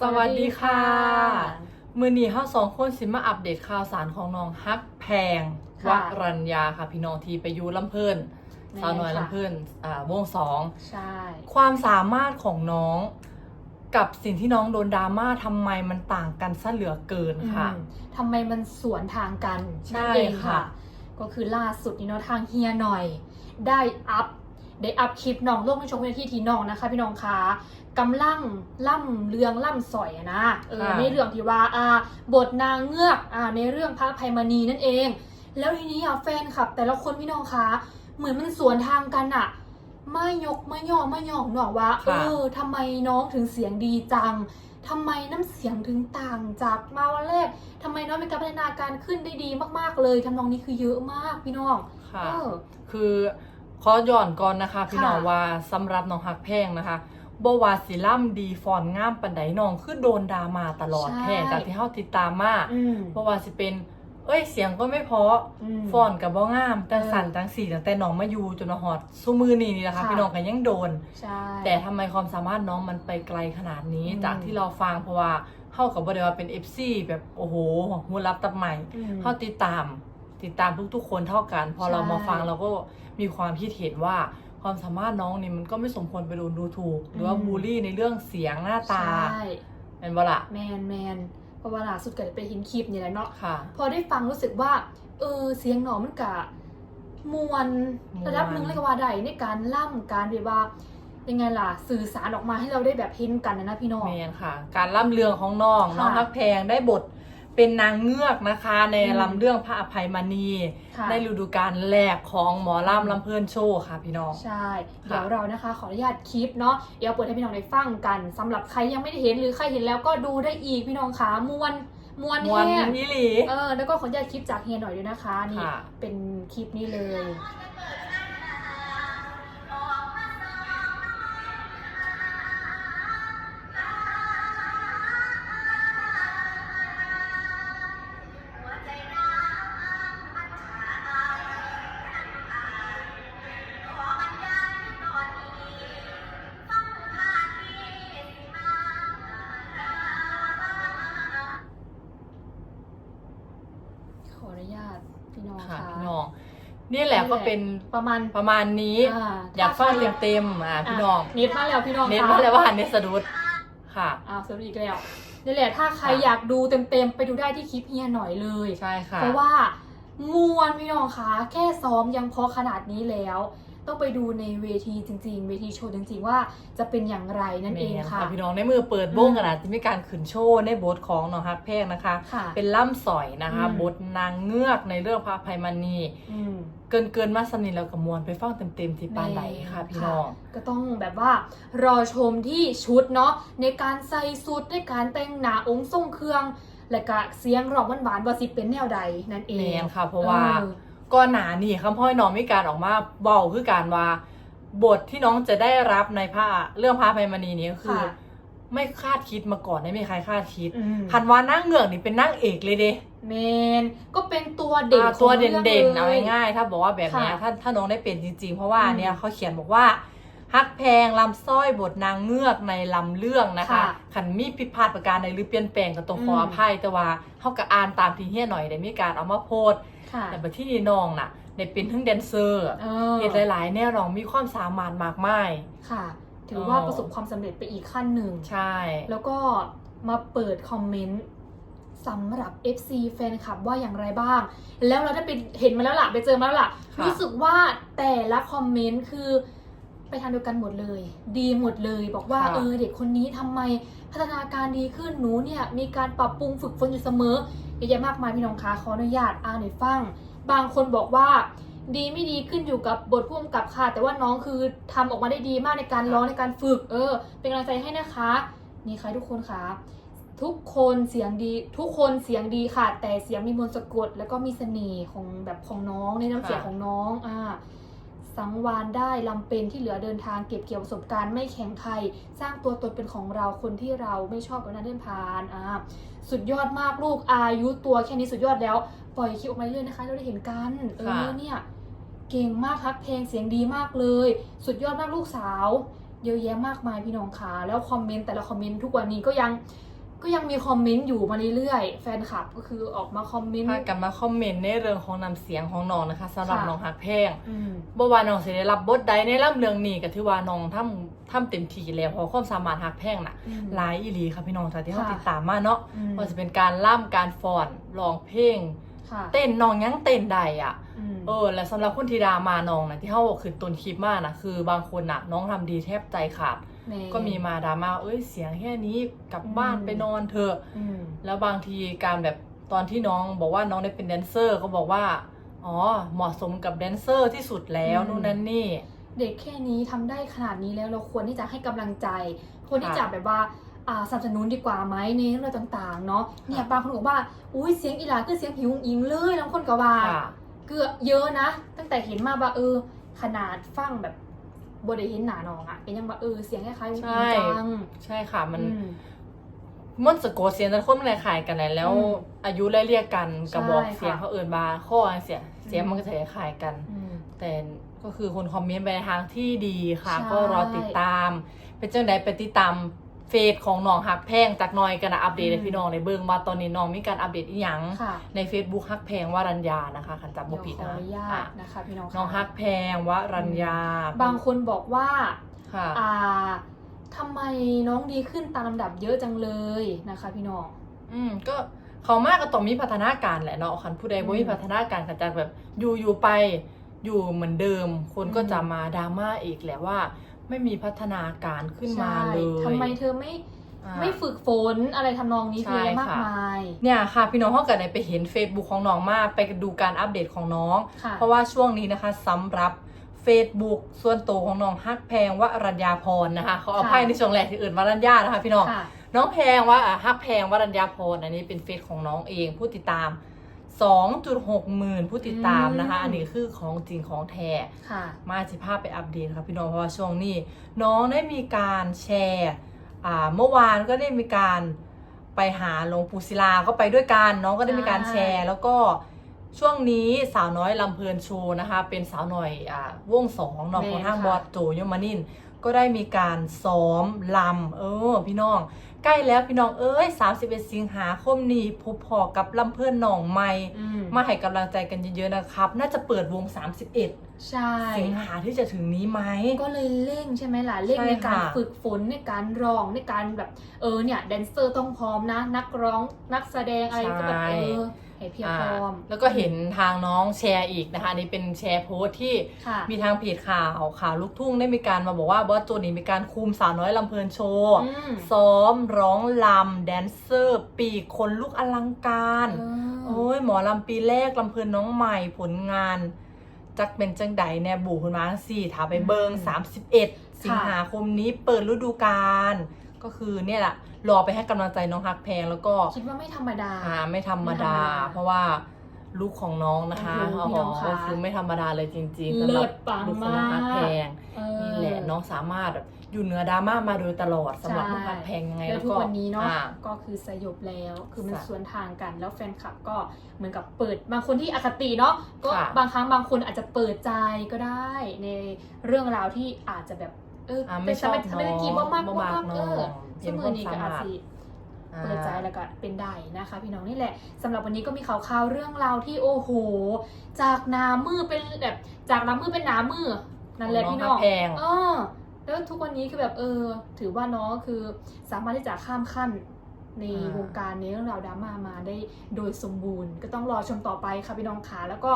สวัสดีค่ะ มือนี้เฮาสองคนสิมาอัปเดตข่าวสารของน้องฮักแพงวค่ะรัญญาค่ะพี่น้องที่ไปอยูลำเพิ่นแม่สาวน้อยค่ะลำเพิ่นอ่าวงสองใช่ ความสามารถของน้อง กับสิ่งที่น้องโดนดราม่าทำไมมันต่างกันซะเหลือเกินค่ะ อืมทำไมมันสวนทางกันใช่นั่นเองค่ะ ค่ะ ก็คือล่าสุดนี่เนาะทางเฮียหน่อย ได้อัพ ได้อัพคลิปน้องโลกไม่ชมวินาทีที่น้องนะคะ พี่น้องคะกำลังล่ำเรืองล่ำสอยอะนะเออค่ะในเรื่องที่ว่าอ่าบทนางเงือกอ่าในเรื่องพระภัยมณีนั่นเอง แล้วทีนี้อะแฟนคลับ แต่ละคนพี่น้องคะเหมือนมันสวนทางกันอะไม่ยกไม่ย่อไม่ย่อหนอกว่าเอค่ะอทำไมน้องถึงเสียงดีจังทำไมน้ำเสียงถึงต่างจากมาวันแรกทำไมน้องมีการพัฒนาการขึ้นได้ดีมาก ๆเลยทำนองนี้คือเยอะมากพี่น้องค่ะเออคือ ขอย้อนก่อนนะคะ พี่น้องค่ะว่าสำหรับน้องฮักแพงนะคะบ่ว่าสิล่ำดีฟอนงามปันไดน้องคือโดนดราม่าตลอดใช่แท้จากที่เฮาติดตามมาอืมเพราะว่าสิเป็น เอ้ยเสียงก็ไม่เพราะมฟอนกับบ่งามจังสันเออจังสีตั้งแต่น้องมาอยู่จนมาฮอดสู้มือนี่นี่แหละค่ะค่ะพี่น้องก็ยังโดนใช่แต่ทำไมความสามารถน้องมันไปไกลขนาดนี้อืมจากที่เราฟังเพราะว่าเฮากับบ่ได้ว่าเป็น FC แบบโอ้โหหูรับตับใหม่อืมเฮาติดตาม ติดตามทุกๆ คนเท่ากัน พอเราใช่มาฟังเราก็มีความคิดเห็นว่าความสามารถน้องนี่มันก็ไม่สมควรไปโดนดูถูก หรือว่าอืมบูลลี่ในเรื่องเสียงหน้าตาใช่เป็นบ่ล่ะแมนแมนเพราะว่าล่าสุดก็ได้ไปเห็นคลิปนี่แหละเนาะค่ะพอได้ฟังรู้สึกว่า เออเสียงหนอมันกะมวนม่วนระดับหนึ่งเลยก็ว่าได้ในการล่ำการแบบว่ายังไงล่ะสื่อสารออกมาให้เราได้แบบเห็นกันนะนะพี่น้องแมนค่ะ การล่ำเรื่องของน้องค่ะน้องพักแพงได้บท เป็นนางเงือกนะคะในอืมลำเรื่องพระอภัยมณี ค่ะ ในฤดูกาลแรกของหมอล่ำลำเพลินโชว์ค่ะพี่น้อง ใช่ ค่ะ เดี๋ยวเรานะคะ ขออนุญาตคลิปเนาะ เดี๋ยวเปิดให้พี่น้องได้ฟังกันสำหรับใครยังไม่ได้เห็นหรือใครเห็นแล้วก็ดูได้อีกพี่น้องคะมวนมวนมวนแห้งนิลี เออ แล้วก็ขออนุญาตคลิปจากเฮียหน่อยด้วยนะคะ นี่ ค่ะ เป็นคลิปนี้เลยข พี่น้องค่ะค่ะพี่น้อง นี่แหละก็เป็นประมาณประมาณนี้อ่าอยากฟังเต็มๆอะพี่น้องเน็ตมาแล้วพี่น้องเน้นค่ะว่าอะไรว่าหันเนสะดุดค่ะอ้าวสวัสดีอีกแล้วนี่แหละถ้าใครค่ะอยากดูเต็มๆไปดูได้ที่คลิปเฮียหน่อยเลยใช่ค่ะเพราะว่ามวนพี่น้องคะแค่ซ้อมยังพอขนาดนี้แล้ว ต้องไปดูในเวทีจริง ๆ เวทีโชว์จริง ๆ ว่าจะเป็นอย่างไรนั่นเองแม่ค่ะพี่น้องในมือเปิดวงกันนะจะมีการขืนโชว์ในบทของน้องฮักแพงนะคะค่ะเป็นล่ำสอยนะคะอืมบทนางเงือกในเรื่องพระอภัยมณีอืมเกินเกินมาสนิทแล้วกับมวลไปฟังเต็มๆที่ปานไหลค่ะพี่น้องก็ต้องแบบว่ารอชมที่ชุดเนาะในการใส่สุดในการแต่งหน้าองค์ทรงเครื่อง และก็เสียงร้องหวานๆว่าสิเป็นแนวใดนั่นเอแมงนค่ะเพราะว่าออ ก่อนหนานี่คำพ่อยน้องมีการออกมาเบาคือการว่าบทที่น้องจะได้รับในพระเรื่องพระอภัยมณีนี้ก็คือ ค่ะไม่คาดคิดมาก่อนไม่มีใครคาดคิดอืม พันวานั่งเงือกนี่เป็นนั่งเอกเลยเด้เมนก็เป็นตัวเด่นอ่าของตัวรื่องเด่นๆลเอาง่ายๆถ้าบอกว่าแบบเนี้ยค่ะ ถ้าถ้าน้องได้เป็นจริง ๆ เพราะว่าอืมเนี่ยเขาเขียนบอกว่า ฮักแพงลำสร้อยบทนางเงือกในลำเรื่องนะคะค่ะขันมีผิดพลาดประการใดหรือเปลี่ยนแปลงก็ต้องขอมอภัยแต่ว่าเขาก็อ่านตามที่เฮียหน่อยได้มีการเอามาโพสต์ค่ะแต่บัดที่นี่น้องน่ะได้เป็นทั้งแดนเซอร์เออเหตุหลาย ๆ แน่น้องมีความสามารถมากมาย ค่ะ ถือว่าอ๋อประสบความสำเร็จไปอีกขั้นหนึ่ง ใช่ แล้วก็มาเปิดคอมเมนต์สำหรับ FC แฟนคลับว่าอย่างไรบ้าง แล้วเราได้ไปเห็นมาแล้วล่ะ ไปเจอมาแล้วล่ะ ค่ะ รู้สึกว่าแต่ละคอมเมนต์คือ ไปทางเดียวกันหมดเลย ดีหมดเลย บอกว่าเออเด็กคนนี้ทำไมพัฒนาการดีขึ้นหนูเนี่ยมีการปรับปรุงฝึกฝนอยู่เสมอเยอะแยะมากมายพี่น้องคะขออนุญาตอ่านให้ฟัง บางคนบอกว่า ดีไม่ดีขึ้นอยู่กับบทพ่วงกับค่ะ แต่ว่าน้องคือทำออกมาได้ดีมากในการร้องในการฝึก เออ เป็นกำลังใจให้นะคะ นี่ค่ะทุกคนคะทุกคนเสียงดี ทุกคนเสียงดีค่ะ แต่เสียงมีมนต์สะกด แล้วก็มีเสน่ห์ของแบบของน้องในน้ำเสียงค่ะ ของน้องอ่า สังวานได้ลำเป็นที่เหลือเดินทางเก็บเกี่ยวประสบการณ์ไม่แข็งใคร สร้างตัวตนเป็นของเราคนที่เราไม่ชอบกับนั้นเดินผ่านอ่าสุดยอดมากลูกอายุตัวแค่นี้สุดยอดแล้ว ปล่อยคลิปออกมาเรื่อยๆนะคะ เราได้เห็นกันเอค่ะอเนี่ยเก่งมากครับเพลงเสียงดีมากเลย สุดยอดมากลูกสาว เยอะแยะมากมายพี่น้องคะแล้วคอมเมนต์แต่ละคอมเมนต์ทุกวันนี้ก็ยัง ก็ยังมีคอมเมนต์อยู่มาเรื่อยๆ แฟนคลับก็คือออกมาคอมเมนต์พากันมาคอมเมนต์ในเรื่องของนำเสียงของน้องนะคะสำหรับค่ะ น้องฮักแพงอืม บ่ว่าน้องสิได้รับบทใดในล่ำเรื่องนี้ก็ถือว่าน้องทำทำเต็มที่แล้วเพราะความสามารถฮักแพงน่ะอืมหลายอีหลีค่ะพี่น้องจากที่เขาค่ะ ติดตามมาเนาะอืมว่าจะเป็นการล่ำการฟ้อนร้องเพลง ค่ะเต้นน้องยังเต้นได้อะอืมเออและสำหรับคนที่ดามาน้องนะที่เขาขึ้นต้นคลิปมานะคือบางคนน่ะน้องทำดีแทบใจขาด แก็มีมาดราม่าเอ้ยเสียงแค่นี้กลับบ้านอืม ไปนอนเถอะ อืม แล้วบางทีการแบบตอนที่น้องบอกว่าน้องได้เป็นแดนเซอร์เขาบอกว่า อ๋อเหมาะสมกับแดนเซอร์ที่สุดแล้วอืม นู่นนั่นนี่ เด็กแค่นี้ทำได้ขนาดนี้แล้วเราควรที่จะให้กำลังใจ ควรที่จะค่ะแบบว่าอ่าสนับสนุนดีกว่าไหมในเรื่องต่างๆ เนาะเนี่ยบางคนบอกว่าอุ้ยเสียงอีหลาคือเสียงผิวอิงเลยบางคนก็ว่า ค่ะ เกือบเยอะนะ ตั้งแต่เห็นมาว่าเออขนาดฟังแบบ บได้เห็นหนาน้องอะเป็นยังว่าเออเสียงคล้ายๆอุ้งใช่อิงจังใช่ค่ะมันอืม มันสะโกดเสียงแต่คนมันขายๆกันแหละแล้ว อืมอายุไล่เรียกกันกระบอกใช่เสียงค่ะเขาเอินบาข้อเสียงเสียงอืมมันก็จะคล้ายๆกัน อืม แต่ก็คือคนคอมเมนต์ไปในทางที่ดีค่ะ ใช่ก็รอติดตาม เป็นจังใดไปติดตาม เฟซของน้องฮักแพงจากหน้อยกันนะอัปเดตให้พี่น้องในเบิ่งว่าตอนนี้น้องมีการอัปเดตอีหยังค่ะใน Facebook ฮักแพงวรัญญานะคะคันจำเดี๋บ่ยวผิดขอนะอนุญาอะตนะคะพี่น้องค่ะ น้องฮักแพงวรัญญาบางคนบอกว่า ค่ะ อ่าทำไมน้องดีขึ้นตามลำดับเยอะจังเลยนะคะ พี่น้อง อืมก็เขามากก็ต้องมีพัฒนาการแหละเนาะคันผู้ใดบ่มีอืมพัฒนาการก็จะแบบอยู่อยู่ไปอยู่เหมือนเดิม คนก็อืมจะมาดราม่าอีกแหละว่า ไม่มีพัฒนาการขึ้นมาใช่เลยทำไมเธอไม่อ่าไม่ฝึกฝนอะไรทำนองนี้ใช่เยอะมากค่ะมาย เนี่ยค่ะ พี่น้องเขาก็ได้ไปเห็น Facebook ของน้องมาก ไปดูการอัปเดตของน้องค่ะเพราะว่าช่วงนี้นะคะสำหรับ Facebook ส่วนตัวของน้องฮักแพงวรัญญาพรนะคะเขาเอาค่ะไพ่ในช่วงแรกที่อื่นวรัญญานะคะพี่น้องค่ะน้องแพงว่าอะฮักแพงวรัญญาพรอันนี้เป็นเฟซของน้องเองผู้ติดตาม 2.6 หมื่นผู้ติดตามนะคะ อืม อันนี้คือของจริงของแท้ค่ะ มาสิภาพไปอัปเดตค่ะพี่น้องเพราะว่าช่วงนี้ น้องได้มีการแชร์อ่าเมื่อวานก็ได้มีการไปหาหลวงปู่ศิลาก็ไปด้วยกันน้องก็ได้มีการแชร์ แล้วก็ช่วงนี้สาวน้อยลำเพลินโชว์นะคะ เป็นสาวหน่อยอ่าวงสองเน้องแม่ของทางค่ะบอสโจยมานิน ก็ได้มีการซ้อมลำเออ พี่น้อง ใกล้แล้วพี่น้องเอ้ย31 สิงหาคมนี้พบพอกับลำเพลินหนองใหม่อืมมาให้กำลังใจกันเยอะๆนะครับ น่าจะเปิดวง 31 ใช่สิงหาที่จะถึงนี้ไหมก็เลยเร่งใช่ไหมล่ะเร่งใช่ในการค่ะฝึกฝนในการร้องในการแบบเออเนี่ยแดนเซอร์ต้องพร้อมนะ นักร้องนักแสดงอะไรก็แบบเออ ให้เพียบพร้อมาแล้วก็เห็นทางน้องแชร์อีกนะคะอันนี่เป็นแชร์โพสต์ที่ค่ะมีทางเพจข่าวข่าวลูกทุ่งได้มีการมาบอกว่าบอสโจนี่มีการคุมสาวน้อยลำเพลินโชว์อืมซ้อมร้องลำแดนเซอร์ ปีกคนลุกอลังการเออโอ้ยหมอลำปีแรกลำเพลินน้องใหม่ผลงานจักเป็นจังใดแน่บูคุณมาสี่ถาไปเบิงอืม31 สิงหาคมนี้เปิดฤดูกาล ก็คือเนี่ยแหละรอไปให้กำลังใจน้องฮักแพงแล้วก็คิดว่าไม่ธรรมดา อ่าไม่ธรรมดา ไม่ธรรมดาเพราะว่าลูกของน้องนะคะโอ้โหพี่น้องคะก็คือไม่ธรรมดาเลยจริงๆสำหเลิรับศปังลูกของน้องฮักแพงเออ นี่แหละน้องสามารถแบบอยู่เหนือดราม่ามาโดยตลอดสำหรับใช่ ลูกฮักแพงยังไงแล้วแล้วทุกก็วันนี้เนาะอ่ ก็คือสยบแล้วคือมันค่ะสวนทางกันแล้วแฟนคลับก็เหมือนกับเปิดบางคนที่อคติเนาะก็ค่ะบางครั้งบางคนอาจจะเปิดใจก็ได้ ในเรื่องราวที่อาจจะแบบ เอออ่าเป็ไม่นชอบสมัยกีบ่มากน้บ่องมากบ่มากเออน้องสเห็นมืคอวามนี้สาก็อาจมารถสิอ่าเปิดใจแล้วก็เป็นได้นะคะ พี่น้องนี่แหละสำหรับวันนี้ก็มีข่าวข่าวๆเรื่องราวที่โอ้โห จากหนามือเป็นแบบจากหนามือเป็นหนามือนั่นแหละของพี่น้น้อองงฮักแพงเออแล้วทุกวันนี้คือแบบเออ ถือว่าน้องก็คือสามารถที่จะข้ามขั้นในอ่าวงการในเรื่องราวดราม่ามาได้โดยสมบูรณ์ ก็ต้องรอชมต่อไปค่ะพี่น้องขาแล้วก็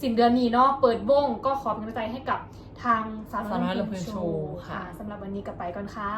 สิ้นเดือนนี้เนาะเปิดวงก็ขอเป็นกำลังใจให้กับทางสาวสาวน้น้ออยยลำลำเพลิเพลินนโชโชว์ว์ค่ะค่ะสำหรับวันนี้กลับไปก่อนค่ะ